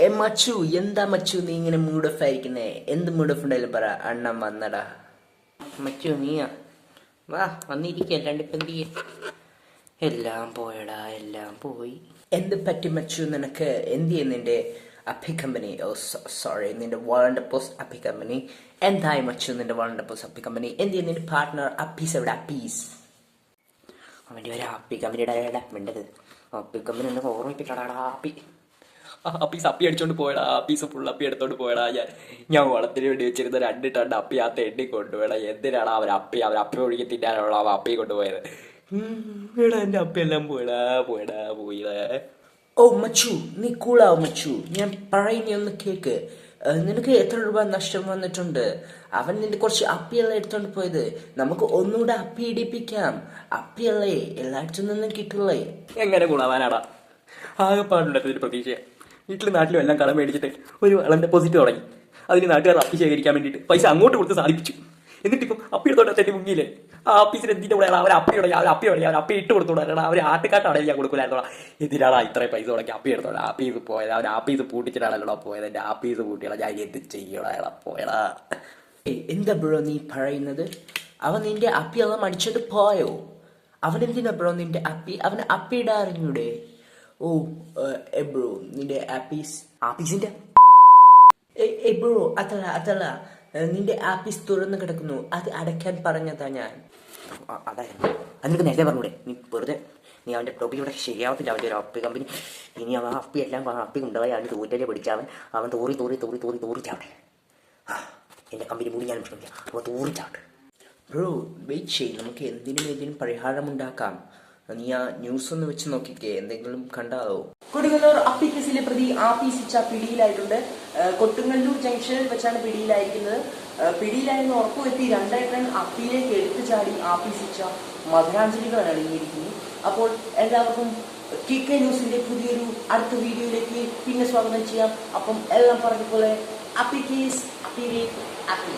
ഏ മച്ചു എന്താ മച്ചു നീ ഇങ്ങനെ മൂഡ് ഓഫ് ആയിരിക്കുന്നേ? എന്ത് മൂഡ് ഓഫ് ഉണ്ടായാലും പറ അണ്ണൻ വന്നടാ. മച്ചു നീയാ. വാ വന്നിരിക്കുക ഇപ്പം എന്ത് എല്ലാം പോയടാ എല്ലാം പോയി. എന്ത് പറ്റി മച്ചു നിനക്ക്? എന്ത് നിന്റെ അഭി കമ്പനി ഓ സോറി നിന്റെ വേൾഡ് പോസ്റ്റ് അഭി കമ്പനി എന്തായി മച്ചു നിന്റെ വേൾഡ് പോസ്റ്റ് അഭി കമ്പനി എന്ത് നിന്റെ പാർട്ട്ണർ അപ്പീസ് എവിടെ? അപ്പീസ്. അവന്റെ ഒരു മിണ്ടത് അപ്പി കമ്പനി എന്നെ ഓർമ്മിപ്പിക്കടാടാ അപ്പി. ആ പീസ് അപ്പി അടിച്ചോണ്ട് പോയടാ ആ പീസ് ഫുൾ അപ്പി എടുത്തോണ്ട് പോയടാ. ഞാൻ ഞാൻ വളത്തിന് വേണ്ടി വെച്ചിരുന്ന രണ്ട് ടണ്ട് അപ്പി ആ തെണ്ണി കൊണ്ടുപോയടാ എന്തിനാണ് അവർ അപ്പി അവർ അപ്പി ഒഴുകി തിന്നാനുള്ള അവ അപ്പി കൊണ്ടുപോയത്? എടാ എന്റെ അപ്പി എല്ലാം പോയടാ പോയടാ പോയിടാ ഓ മച്ചു നീ കൂളാ മച്ചു. ഞാൻ പറയുന്ന ഒന്ന് കേക്ക്. നിനക്ക് എത്ര രൂപ നഷ്ടം വന്നിട്ടുണ്ട്? അവൻ നിന്റെ കുറച്ച് അപ്പിയല്ലേ എടുത്തോണ്ട് പോയത്. നമുക്ക് ഒന്നുകൂടെ അപ്പി ഇടിപ്പിക്കാം. അപ്പിയല്ലേ എല്ലായിടത്തു നിന്നും കിട്ടില്ലേ? എങ്ങനെ ഗുണവാനാടാ? ആകെ പാടുണ്ടായിരുന്നു പ്രതീക്ഷ വീട്ടിലും നാട്ടിലും എല്ലാം കടം മേടിച്ചിട്ട് ഒരു വളം ഡെപ്പോസിറ്റ് തുടങ്ങി. അതിന് നാട്ടുകാർ അപ്പി ശേഖരിക്കാൻ വേണ്ടിയിട്ട് പൈസ അങ്ങോട്ട് കൊടുത്ത് സാധിപ്പിച്ചു. എന്നിട്ടിപ്പം അപ്പി എടുത്തോണ്ട് തെറ്റി മുങ്ങിയില്ലേ ആ ആപ്പീസിൽ എന്തിന്റെ കൂടെ അവർ അപ്പി തുടങ്ങി അവർ അപ്പി തുടങ്ങി അവർ അപ്പി ഇട്ട് കൊടുത്തോടാ അവർ ആട്ടുകാട്ടാണ് ഞാൻ കൊടുക്കില്ലായിരുന്നോളാം എന്തിനാടാ ഇത്രയും പൈസ തുടങ്ങി? അപ്പി എടുത്തോളാം ആപ്പീസ് പോയത്. അവർ ആപ്പീസ് പൂട്ടിച്ചിട്ടാണല്ലോ പോയത്. എന്റെ ആപ്പീസ് പൂട്ടിയടാ. ഞാൻ എന്ത് ചെയ്യടാ പോയടാ. എന്താ ബ്രോ നീ പറയുന്നത്? അവൻ നിന്റെ അപ്പി അവൻ അടിച്ചിട്ട് പോയോ? അവൻ എന്തിനാ ബ്രോ നിന്റെ അപ്പി? അവന് അപ്പി ഇടാറിഞ്ഞൂടെ ഓ എബ്രോ ബ്രോ നിന്റെ ആപ്പീസ് ആപ്പീസിന്റെ? ഏയ്, ഏയ് ബ്രോ അതല്ല അതല്ല. നിന്റെ ആപ്പീസ് തുറന്നു കിടക്കുന്നു. അത് അടയ്ക്കാൻ പറഞ്ഞതാ ഞാൻ. അതായിരുന്നു അതിനൊക്കെ നേരത്തെ പറഞ്ഞൂടെ. നീ വെറുതെ നീ അവന്റെ ടോപ്പിക് ഇവിടെ ശരിയാവത്തില്ല. അവന്റെ ഒരു അപ്പി കമ്പനി ഇനി അവൻ അപ്പി എല്ലാം അപ്പി ഉണ്ടായി അവന് തോറ്റലെ പിടിച്ചവൻ അവൻ. തോറി തോറി തോറി തോറി തോറി ചാവട്ടെ. എന്റെ കമ്പനി മൂടി ഞാൻ പ്രശ്നമില്ല അവൻ തോറി ചാവട്ടെ. ബ്രോ വെയിറ്റ് ചെയ്യും. നമുക്ക് എന്തിനും പരിഹാരം പരിഹാരമുണ്ടാക്കാം നീ ആ ന്യൂസ് ഒന്ന് വെച്ച് നോക്കിക്കേ എന്തെങ്കിലും കണ്ടാവോ? കൊടുങ്ങല്ലൂർ അപ്പി കേസിലെ പ്രതി ആപിസിച്ച പിടിയിലായിട്ടുണ്ട്. കൊട്ടുങ്ങല്ലൂർ ജംഗ്ഷനിൽ വെച്ചാണ് പിടിയിലായിരിക്കുന്നത്. പിടിയിലായിരുന്നു ഉറപ്പുവരുത്തി രണ്ടായിരം അപ്പിയിലേക്ക് എടുത്തു ചാടി ആപ്പീസിച്ച മധുരാഞ്ജലികളാണ് അടങ്ങിയിരിക്കുന്നത് അപ്പോൾ എല്ലാവർക്കും കെ കെ ന്യൂസിന്റെ പുതിയൊരു അടുത്ത വീഡിയോയിലേക്ക് പിന്നെ സ്വാഗതം ചെയ്യാം. അപ്പം എല്ലാം പറഞ്ഞ പോലെ അപ്പി കേസ് അപ്പി അപ്പി